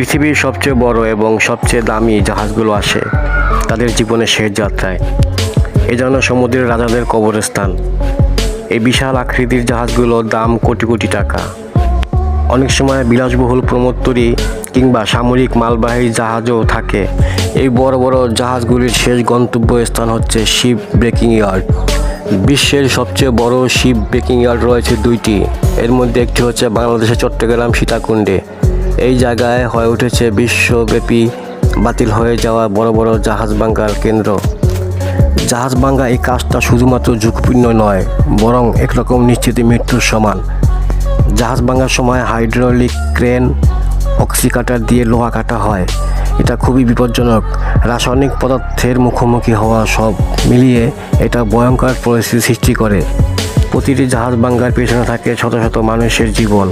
পৃথিবীর সবচেয়ে বড় এবং সবচেয়ে দামি জাহাজগুলো আসে তাদের জীবনের শেষ যাত্রায়। এ যেন সমুদ্রের রাজাদের কবরস্থান। এই বিশাল আকৃতির জাহাজগুলোর দাম কোটি কোটি টাকা। অনেক সময় বিলাসবহুল প্রমোত্তরী কিংবা সামরিক মালবাহী জাহাজও থাকে। এই বড় বড় জাহাজগুলির শেষ গন্তব্য স্থান হচ্ছে শিপ ব্রেকিং ইয়ার্ড। বিশ্বের সবচেয়ে বড় শিপ ব্রেকিং ইয়ার্ড রয়েছে দুইটি। এর মধ্যে একটি হচ্ছে বাংলাদেশের চট্টগ্রাম সীতাকুণ্ডে। এই জায়গায় হয়ে উঠেছে বিশ্বব্যাপী বাতিল হয়ে যাওয়া বড় বড় জাহাজ বাঙ্গার কেন্দ্র। জাহাজ ভাঙ্গা এই কাজটা শুধুমাত্র ঝুঁকিপূর্ণ নয়, বরং একরকম নিশ্চিত মৃত্যুর সমান। জাহাজ ভাঙার সময় হাইড্রোলিক ক্রেন অক্সিকাটার দিয়ে লোহা কাটা হয়। এটা খুবই বিপজ্জনক। রাসায়নিক পদার্থের মুখোমুখি হওয়া সব মিলিয়ে এটা ভয়ঙ্কর পরিস্থিতি সৃষ্টি করে। প্রতিটি জাহাজ ভাঙ্গার পেছনে থাকে শত শত মানুষের জীবন।